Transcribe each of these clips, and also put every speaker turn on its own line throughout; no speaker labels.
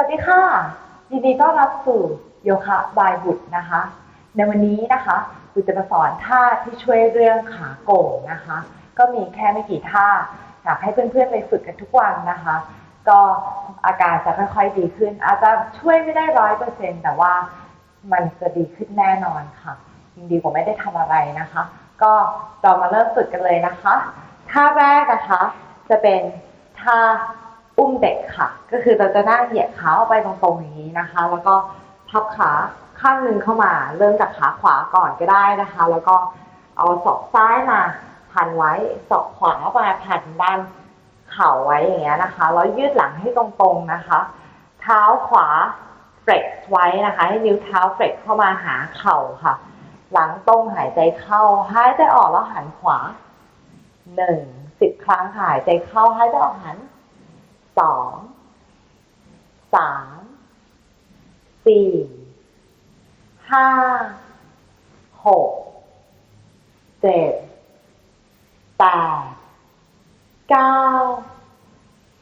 วัสดีค่ะยินดีต้อนรับสู่โยคะบายบุตรนะคะ ในวันนี้นะคะบุตรจะมาสอนท่าที่ช่วยเรื่องขาโก่งนะคะ ก็มีแค่ไม่กี่ท่าอยากให้เพื่อนๆไปฝึกกันทุกวันนะคะ ก็อาการจะค่อยๆดีขึ้น อาจจะช่วยไม่ได้ร้อยเปอร์เซ็นต์แต่ว่ามันจะดีขึ้นแน่นอนค่ะยังดีกว่าไม่ได้ทำอะไรนะคะ ก็เรามาเริ่มฝึกกันเลยนะคะท่าแรกนะคะ จะเป็นท่า อุ้มเด็กค่ะ ก็คือเราจะนั่งเหยียดขาออกไปตรงๆอย่างนี้นะคะ แล้วก็พับขาข้างหนึ่งเข้ามา เริ่มจากขาขวาก่อนก็ได้นะคะ แล้วก็เอาศอกซ้ายมาพันไว้ศอกขวามาพันด้านเข่าไว้อย่างเงี้ยนะคะแล้วยืดหลังให้ตรงๆนะคะ เท้าขวาเฟล็กไว้นะคะ ให้นิ้วเท้าเฟล็กเข้ามาหาเข่าค่ะ หลังตรงหายใจเข้าหายใจออกแล้วหันขวาหนึ่งสิบครั้งหายใจเข้าหายใจออกหัน สองสามสี่ห้าหกเจ็ดแปดเก้า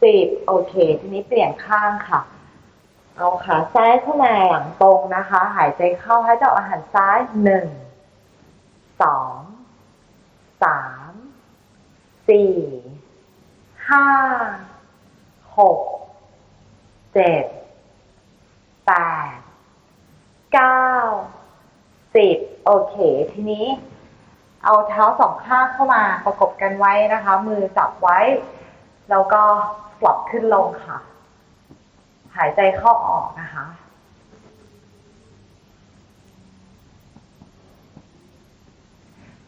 สิบโอเค ทีนี้เปลี่ยนข้างค่ะ เอาขาซ้ายเข้ามาหลังตรงนะคะ หายใจเข้าให้เจ้าอาหารซ้ายหนึ่งสองสามสี่ห้า หกเจ็ดแปดเก้าสิบโอเค ทีนี้ เอาเท้าสองข้างเข้ามาประกบกันไว้นะคะ มือจับไว้ แล้วก็สลับขึ้นลงค่ะ หายใจเข้าออกนะคะ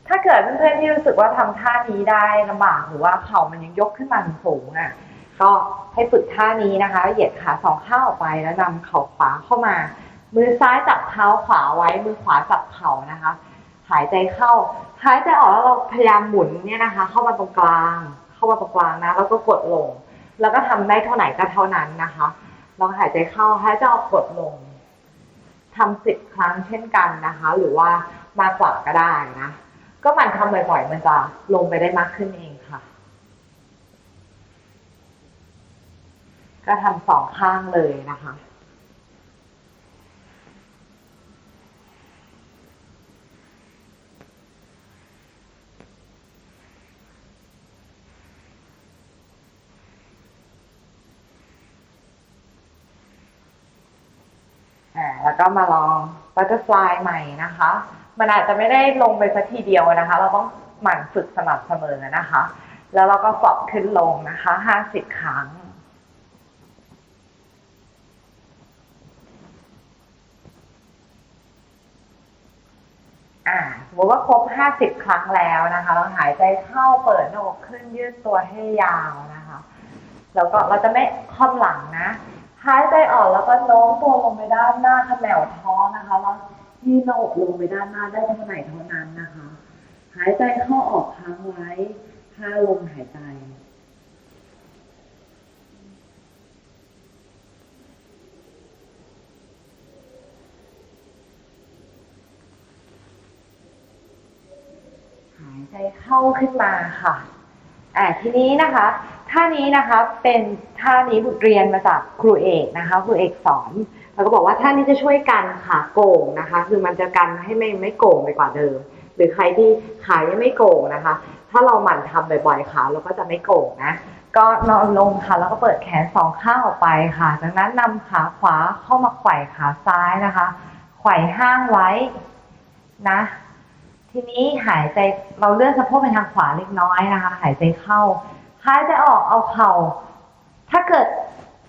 ถ้าเกิดเพื่อนๆที่รู้สึกว่าทำท่านี้ได้ลำบากหรือว่าเข่ามันยังยกขึ้นมาสูงอะ ก็ให้ฝึกท่านี้นะคะ เหยียดขาสองข้างออกไปแล้วนำเข่าขวาเข้ามา มือซ้ายจับเท้าขวาไว้ มือขวาจับเข่านะคะ หายใจเข้า หายใจออกแล้วเราพยายามหมุนเนี่ยนะคะ เข้ามาตรงกลาง เข้ามาตรงกลางนะ แล้วก็กดลง แล้วก็ทำได้เท่าไหร่ก็เท่านั้นนะคะลองหายใจเข้า หายใจออกกดลงทำสิบครั้งเช่นกันนะคะ หรือว่ามากกว่าก็ได้นะ ก็มันทำบ่อยๆ มันจะลงไปได้มากขึ้นเองค่ะ ก็ทำสองข้างเลยนะคะแล้วก็มาลองบัตเตอร์ฟลายใหม่นะคะ มันอาจจะไม่ได้ลงไปสักทีเดียวนะคะ เราต้องหมั่นฝึกสม่ำเสมอนะคะ แล้วเราก็สอบขึ้นลงนะคะห้าสิบครั้ง อ่าสมมติว่าครบห้าสิบครั้งแล้วนะคะเราหายใจเข้าเปิดหน้าอกขึ้นยืดตัวให้ยาวนะคะ แล้วก็เราจะไม่ค่อมหลังนะหายใจออกแล้วก็โน้มตัวลงไปด้านหน้าขมวท้องนะคะ แล้วยืดหน้าอกลงไปด้านหน้าได้เท่าไหร่เท่านั้นนะคะ หายใจเข้าออกค้างไว้ห้าลมหายใจ ใจเข้าขึ้นมาค่ะอ่าทีนี้นะคะท่านี้นะคะเป็นท่านี้บุตรเรียนมาจากครูเอกนะคะครูเอกสอนแล้วก็บอกว่าท่านี้จะช่วยกันขาโก่งนะคะ คือมันจะกันให้ไม่ไม่โก่งไปกว่าเดิม หรือใครที่ขายังไม่โก่งนะคะ ถ้าเราหมั่นทำบ่อยๆขาเราก็จะไม่โก่งนะก็นอนลงค่ะแล้วก็เปิดแขนสองข้างออกไปค่ะ จากนั้นนำขาขวาเข้ามาไขว่ขาซ้ายนะคะ ไขว่ห้างไว้นะ ทีนี้หายใจเราเลื่อนสะโพกไปทางขวาเล็กน้อยนะคะ หายใจเข้า หายใจออกเอาเข่า ถ้าเกิด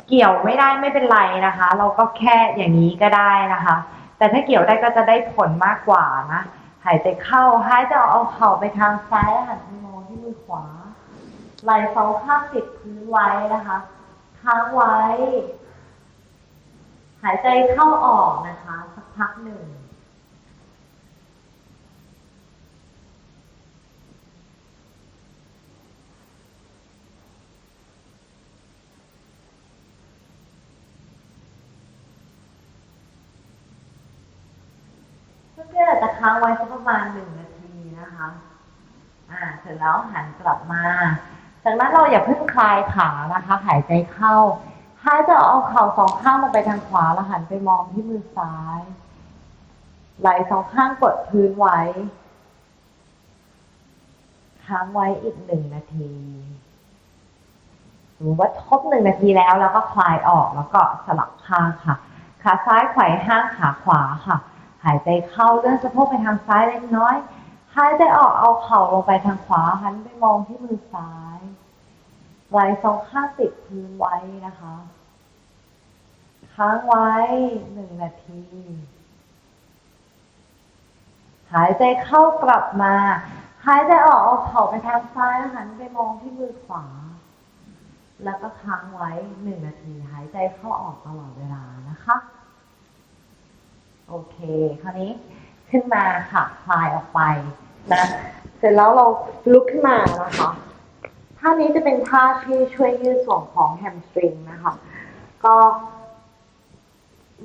เกี่ยวไม่ได้ไม่เป็นไรนะคะ เราก็แค่อย่างนี้ก็ได้นะคะ แต่ถ้าเกี่ยวได้ก็จะได้ผลมากกว่านะหายใจเข้าหายใจออกเอาเข่าไปทางซ้ายหันไปมองที่มือขวาไหล่สองข้างติดพื้นไว้นะคะค้างไว้ หายใจเข้าออกนะคะ สักพักหนึ่ง เพื่อนๆอา จะค้างไว้สักประมาณหนึ่งนาทีนะคะ อ่า เสร็จแล้วหันกลับมา จากนั้นเราอย่าเพิ่งคลายขานะคะ หายใจเข้าหายจออกเอาเข่าสองข้างลงไปทางขวาแล้วหันไปมองที่มือซ้าย ไหล่สองข้างกดพื้นไว้ ค้างไว้อีกหนึ่งนาทีหรือว่าครบหนึ่งนาทีแล้วแล้วก็คลายออกแล้วก็สลับข้างค่ะ ขาซ้ายไขว่ห้างขาขวาค่ะ หายใจเข้าเลื่อนสะโพกไปทางซ้ายเล็กน้อย หายใจออกเอาเข่าลงไปทางขวาหันไปมองที่มือซ้ายไหลสองข้างติดพื้นไว้นะคะ ค้างไว้หนึ่งนาที หายใจเข้ากลับมา หายใจออกเอาเข่าไปทางซ้ายแล้วหันไปมองที่มือขวา แล้วก็ค้างไว้หนึ่งนาที หายใจเข้าออกตลอดเวลานะคะ โอเค คราวนี้ขึ้นมาค่ะคลายออกไปนะเสร็จแล้วเราลุกขึ้นมานะคะท่านี้จะเป็นท่าที่ช่วยยืดส่วนของแฮมสตริงนะคะ ก็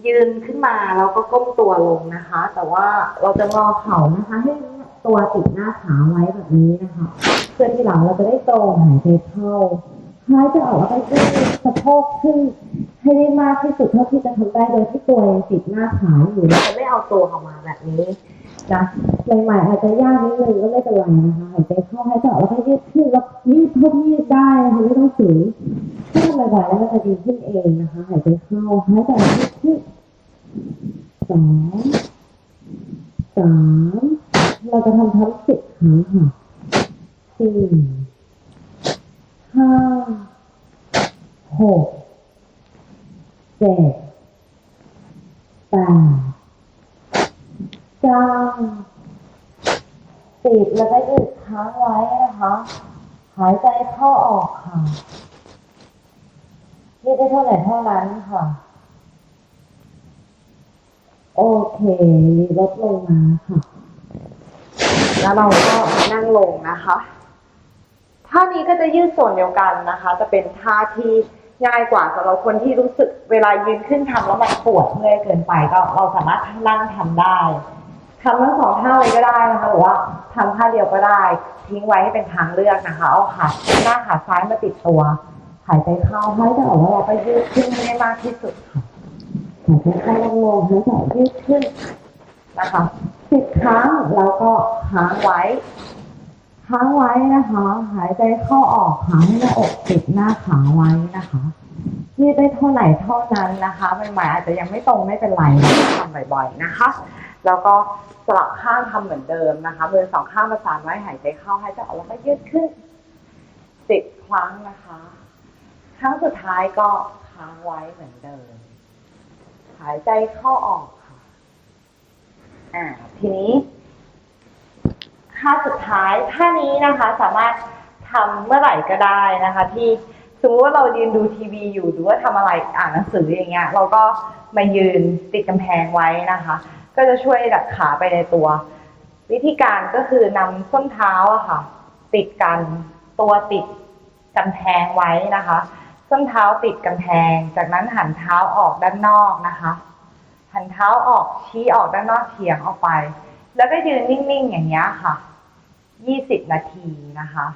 ยืนขึ้นมาแล้วก็ก้มตัวลงนะคะ แต่ว่าเราจะงอเข่านะคะให้ตัวติดหน้าขาไว้แบบนี้นะคะ เพื่อที่หลังเราจะได้ตรงหายใจเข้าหายใจออกแล้วก็ยืดสะโพกขึ้น ให้ได้มากที่สุดเท่าที่จะทำได้โดยที่ตัวยังติดหน้าขาอยู่เราจะไม่เอาตัวออกมาแบบนี้นะใหม่ๆอาจจะยากนิดนึงก็ไม่เป็นไรนะคะหายใจเข้าหายใจออกแล้วก็ยืดขึ้นแล้วยืดเท่าที่ยืดได้นะคะไม่ต้องฝืนถ้าทำบ่อยๆแล้วมันจะดีขึ้นเองนะคะหายใจเข้าหายใจยืดขึ้นสองสามเราจะทำทั้งสิบครั้งค่ะสี่ห้าหก เจ็ดแปดเก้าสิบแล้วก็หยุดค้างไว้นะคะ หายใจเข้าออกค่ะยืดได้เท่าไหร่เท่านั้นค่ะ โอเคลดลงมาค่ะ แล้วเราก็นั่งลงนะคะ ท่านี้ก็จะยืดส่วนเดียวกันนะคะ จะเป็นท่าที่ ง่ายกว่าสำหรับคนที่รู้สึกเวลายืนขึ้นทำแล้วมันปวดเมื่อยเกินไปก็เราสามารถนั่งทำได้ทำทั้งสองท่าเลยก็ได้นะคะหรือว่าทำท่าเดียวก็ได้ ทิ้งไว้ให้เป็นทางเลือกนะคะเอาขาหน้าขาซ้ายมาติดตัวหายใจเข้าหายใจออกแล้วเราก็ยืดขึ้นให้มากที่สุดค่ะหายใจเข้าลงๆหายใจยืดขึ้นนะคะสิบครั้งแล้วก็ค้างไว้ ค้างไว้นะคะ หายใจเข้าออกค่ะให้หน้าอกติดหน้าขาไว้นะคะยืดได้เท่าไหร่เท่านั้นนะคะใหม่ๆอาจจะยังไม่ตรงไม่เป็นไรนะทำบ่อยๆนะคะ แล้วก็สลับข้างทำเหมือนเดิมนะคะมือสองข้างประสานไว้หายใจเข้าหายใจออกแล้วก็ยืดขึ้นสิบครั้งนะคะครั้งสุดท้ายก็ค้างไว้เหมือนเดิม หายใจเข้าออกค่ะอ่าทีนี้ ท่าสุดท้ายท่านี้นะคะสามารถทำเมื่อไหร่ก็ได้นะคะ ที่สมมติว่าเรายืนดูทีวีอยู่หรือว่าทำอะไรอ่านหนังสืออย่างเงี้ยเราก็มายืนติดกำแพงไว้นะคะ ก็จะช่วยดัดขาไปในตัว วิธีการก็คือนำส้นเท้าอะค่ะ ติดกันตัวติดกำแพงไว้นะคะส้นเท้าติดกำแพง จากนั้นหันเท้าออกด้านนอกนะคะ หันเท้าออกชี้ออกด้านนอกเฉียงออกไป แล้วก็ยืนนิ่งๆอย่างเงี้ยค่ะ ยี่สิบนาทีนะคะ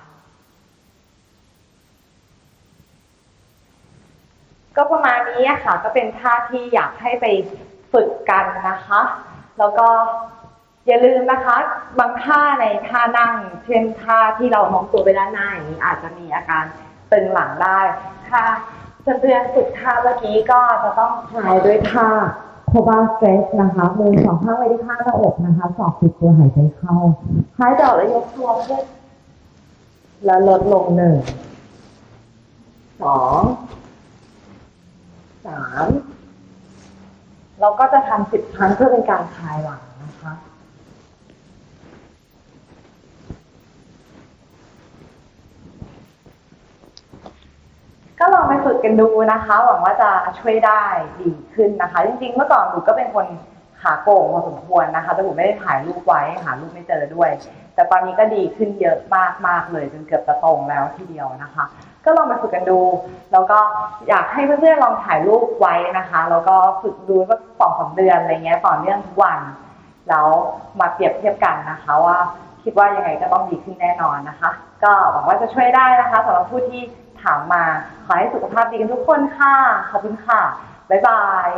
ก็ประมาณนี้ค่ะ ก็เป็นท่าที่อยากให้ไปฝึกกันนะคะ แล้วก็อย่าลืมนะคะ บางท่าในท่านั่ง เช่นท่าที่เราโน้มตัวไปด้านหน้าอย่างนี้อาจจะมีอาการตึงหลังได้ ถ้าเพื่อนๆฝึกท่าเมื่อกี้ก็จะต้องคลายด้วยท่า โคบาสเตรสนะคะมือสองข้างไว้ที่ข้างหน้าอกนะคะสอบติดตัวหายใจเข้าหายใจออกแล้วยกตัวขึ้นแล้วลดลงหนึ่งสองสามเราก็จะทำสิบครั้งเพื่อเป็นการคลายหลังนะคะ ก็ลองไป ฝึกกันดูนะคะ หวังว่าจะช่วยได้ดีขึ้นนะคะ จริงๆ เมื่อก่อนหนูก็เป็นคนขาโก่งพอสมควรนะคะ แต่หนูไม่ได้ถ่ายรูปไว้หารูปไม่เจอด้วย แต่ตอนนี้ก็ดีขึ้นเยอะมากๆเลยจนเกือบจะตรงแล้วทีเดียวนะคะ ก็ลองไปฝึกกันดู แล้วก็อยากให้เพื่อนๆลองถ่ายรูปไว้นะคะ แล้วก็ฝึกดูสักสองสามเดือนอะไรเงี้ยต่อเนื่องทุกวัน แล้วมาเปรียบเทียบกันนะคะว่าคิดว่ายังไงก็ต้องดีขึ้นแน่นอนนะคะ ก็หวังว่าจะช่วยได้นะคะสำหรับผู้ที่ ถามมา ขอให้สุขภาพดีกันทุกคนค่ะ ขอบคุณค่ะ บ๊ายบาย